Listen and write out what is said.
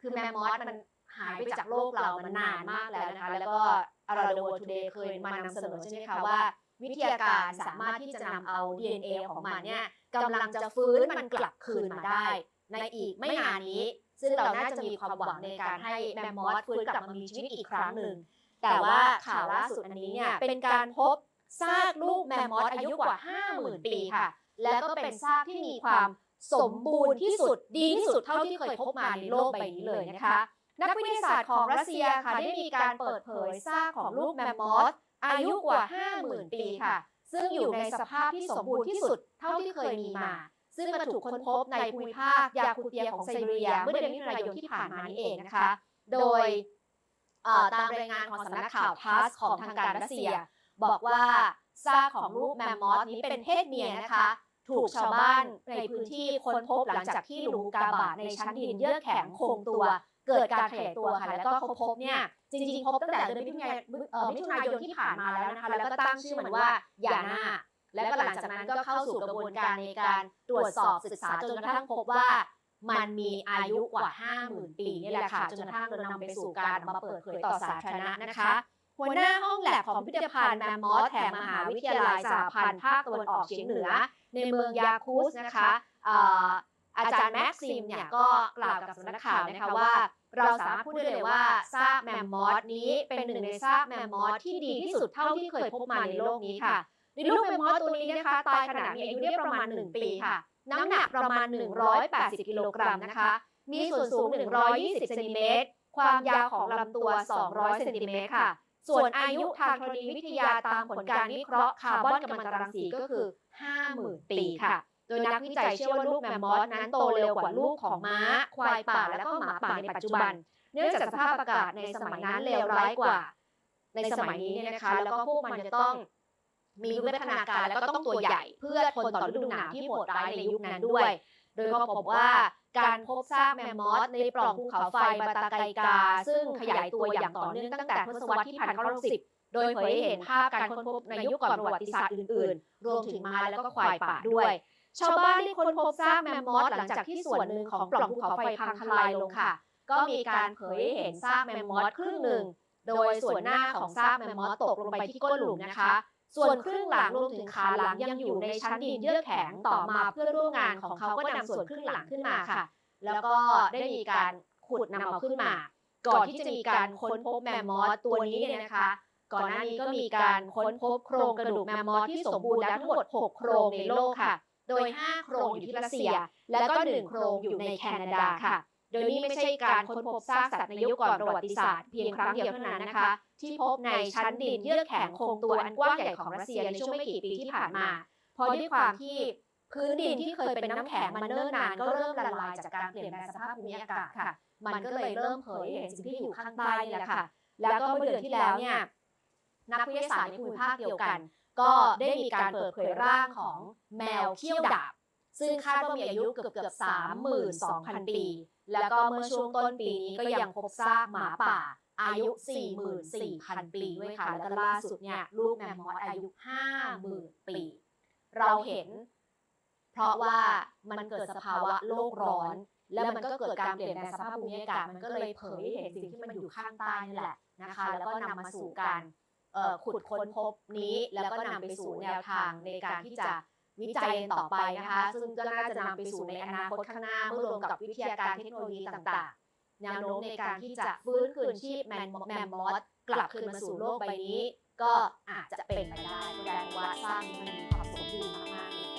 คือแมมมอสมันหายไปจากโลกเรามันนานมากแล้วนะคะ แล้วก็อาราโดทูเดย์เคยมานำเสนอใช่ไหมคะว่าวิทยาการสามารถที่จะนำเอา DNA ของมันเนี่ยกำลังจะฟื้นมันกลับคืนมาได้ ในอีกไม่นานนี้ ซึ่งเราน่าจะมีความหวังในการให้แมมมอสฟื้นกลับมามีชีวิตอีกครั้งหนึ่ง แต่ว่าข่าวล่าสุดอันนี้เนี่ยเป็นการพบซากลูกแมมมอสอายุกว่า 50,000 ปีค่ะ แล้วก็เป็นซากที่มีความ สมบูรณ์ที่สุดดีที่สุดเท่าที่เคยพบมาในโลกใบนี้เลยนะคะนักวิทยาศาสตร์ของรัสเซียค่ะได้มีการเปิดเผยซากของลูกแมมมอสอายุกว่า 50,000 ปีค่ะ ซึ่งอยู่ในสภาพที่สมบูรณ์ที่สุดเท่าที่เคยมีมา ซึ่งมาถูกค้นพบในภูมิภาคยาคูเตียของไซบีเรีย เมื่อเดือนมิถุนายนที่ผ่านมานี้เองนะคะ โดยตามรายงานของสำนักข่าวทัสของทางการรัสเซีย บอกว่าซากของลูกแมมมอสนี้เป็นเพศเมียนะคะ ถูกชาวบ้านในพื้นที่ค้นพบหลังจากที่หลุมกาบาตในชั้นดินเยือกแข็งคงตัว เกิดการขยายตัวค่ะแล้วก็เขาพบเนี่ยจริงๆพบตั้งแต่เดือนมิถุนายนมิถุนายนที่ผ่านมาแล้วนะคะแล้วก็ตั้งชื่อมันว่ายาน่าแล้วก็หลังจากนั้นก็เข้าสู่กระบวนการในการตรวจสอบศึกษาจนกระทั่งพบว่ามันมีอายุกว่า 50,000 ปีนี่แหละค่ะจนกระทั่งเรานำไปสู่การมาเปิดเผยต่อสาธารณะนะคะ หัวหน้าห้องแลบของพิพิธภัณฑ์แมมมอสแห่งมหาวิทยาลัยสหพันธ์ภาคตะวันออกเฉียงเหนือ ในเมืองยาคูสนะคะเอ่ออาจารย์แม็กซิมเนี่ยก็กล่าวกับสำนักข่าวนะคะว่า เราสามารถพูดได้เลยว่าซากแมมมอสนี้เป็นหนึ่งในซากแมมมอสที่ดีที่สุดเท่าที่เคยพบมาในโลกนี้ค่ะในลูกแมมมอสตัวนี้นะคะตายขณะมีอายุได้ประมาณ 1 ปีค่ะ น้ำหนักประมาณ 180 กิโลกรัมนะคะ มีส่วนสูง 120 เซนติเมตร ความยาวของลำตัว 200 เซนติเมตรค่ะ ส่วนอายุทางธรณีวิทยาตามผลการวิเคราะห์คาร์บอนกัมมันตรังสีก็คือ 50,000 ปีค่ะ โดยนักวิจัยเชื่อว่าลูกแมมมอสนั้นโตเร็วกว่าลูกของม้า ควายป่าและก็หมาป่าในปัจจุบัน เนื่องจากสภาพอากาศในสมัยนั้นเลวร้ายกว่า ในสมัยนี้เนี่ยนะคะ แล้วก็พวกมันจะต้องมีวิวัฒนาการแล้วก็ต้องตัวใหญ่ เพื่อทนต่อฤดูหนาวที่โหดร้ายในยุคนั้นด้วย โดยก็พบว่า การพบซากแมมมอสในปล่องภูเขาไฟบาตาไกกา ซึ่งขยายตัวอย่างต่อเนื่องตั้งแต่ทศวรรษที่1910โดยเผยให้เห็นภาพการค้นพบในยุคก่อนประวัติศาสตร์อื่นๆ รวมถึงม้าแล้วก็ควายป่าด้วย ชาวบ้านได้ค้นพบซากแมมมอสหลังจากที่ส่วนหนึ่งของปล่องภูเขาไฟพังทลายลงค่ะ ก็มีการเผยให้เห็นซากแมมมอสครึ่งหนึ่ง โดยส่วนหน้าของซากแมมมอสตกลงไปที่ก้นหลุมนะคะ ส่วนครึ่งหลังรวมถึงขาหลังยังอยู่ในชั้นดินเยื่อแข็งต่อมาเพื่อร่วมงานของเขาก็นำส่วนครึ่งหลังขึ้นมาค่ะ แล้วก็ได้มีการขุดนำเอาขึ้นมา ก่อนที่จะมีการค้นพบแมมมอสตัวนี้เนี่ยนะคะ ก่อนหน้านี้ก็มีการค้นพบโครงกระดูกแมมมอสที่สมบูรณ์แล้วทั้งหมด 6 โครงในโลกค่ะ โดย 5 โครงอยู่ที่รัสเซีย และก็ 1 โครงอยู่ในแคนาดาค่ะ โดยนี่ไม่ใช่การค้นพบซากสัตว์ในยุคก่อนประวัติศาสตร์เพียงครั้งเดียวเท่านั้นนะคะ ที่พบในชั้นดินเยือกแข็งคงตัวอันกว้างใหญ่ของรัสเซียในช่วงไม่กี่ปีที่ผ่านมา เพราะด้วยความที่พื้นดินที่เคยเป็นน้ำแข็งมันเนิ่นนานก็เริ่มละลายจากการเปลี่ยนแปลงสภาพภูมิอากาศค่ะ มันก็เลยเริ่มเผยเห็นสิ่งที่อยู่ข้างใต้นี่แหละค่ะ แล้วก็เมื่อเดือนที่แล้วเนี่ยนักวิทยาศาสตร์ในภูมิภาคเดียวกัน ก็ได้มีการเปิดเผยร่างของแมวเขี้ยวดาบ ซึ่งคาดว่ามีอายุเกือบเกือบสามหมื่นสองพันปี แล้วก็เมื่อช่วงต้นปีนี้ก็ยังพบซากหมาป่า อายุ 44,000 ปีด้วยค่ะ แล้วก็ล่าสุดเนี่ยลูกแมมมอสอายุ 50,000 ปี เราเห็น เพราะว่ามันเกิดสภาวะโลกร้อน แล้วมันก็เกิดการเปลี่ยนแปลงสภาพภูมิอากาศ มันก็เลยเผยให้เห็นสิ่งที่มันอยู่ข้างใต้นี่แหละนะคะ แล้วก็นำมาสู่การขุดค้นพบนี้ แล้วก็นำไปสู่แนวทางในการที่จะ วิจัยต่อไปนะคะ ซึ่งก็น่าจะนำไปสู่ในอนาคตข้างหน้าเมื่อรวมกับวิทยาการเทคโนโลยีต่างๆ แนวโน้มในการที่จะฟื้นคืนชีพแมมมอสกลับคืนมาสู่โลกใบนี้ ก็อาจจะเป็นไปได้แสดงว่าสร้างมันมีความสมดุลมากๆ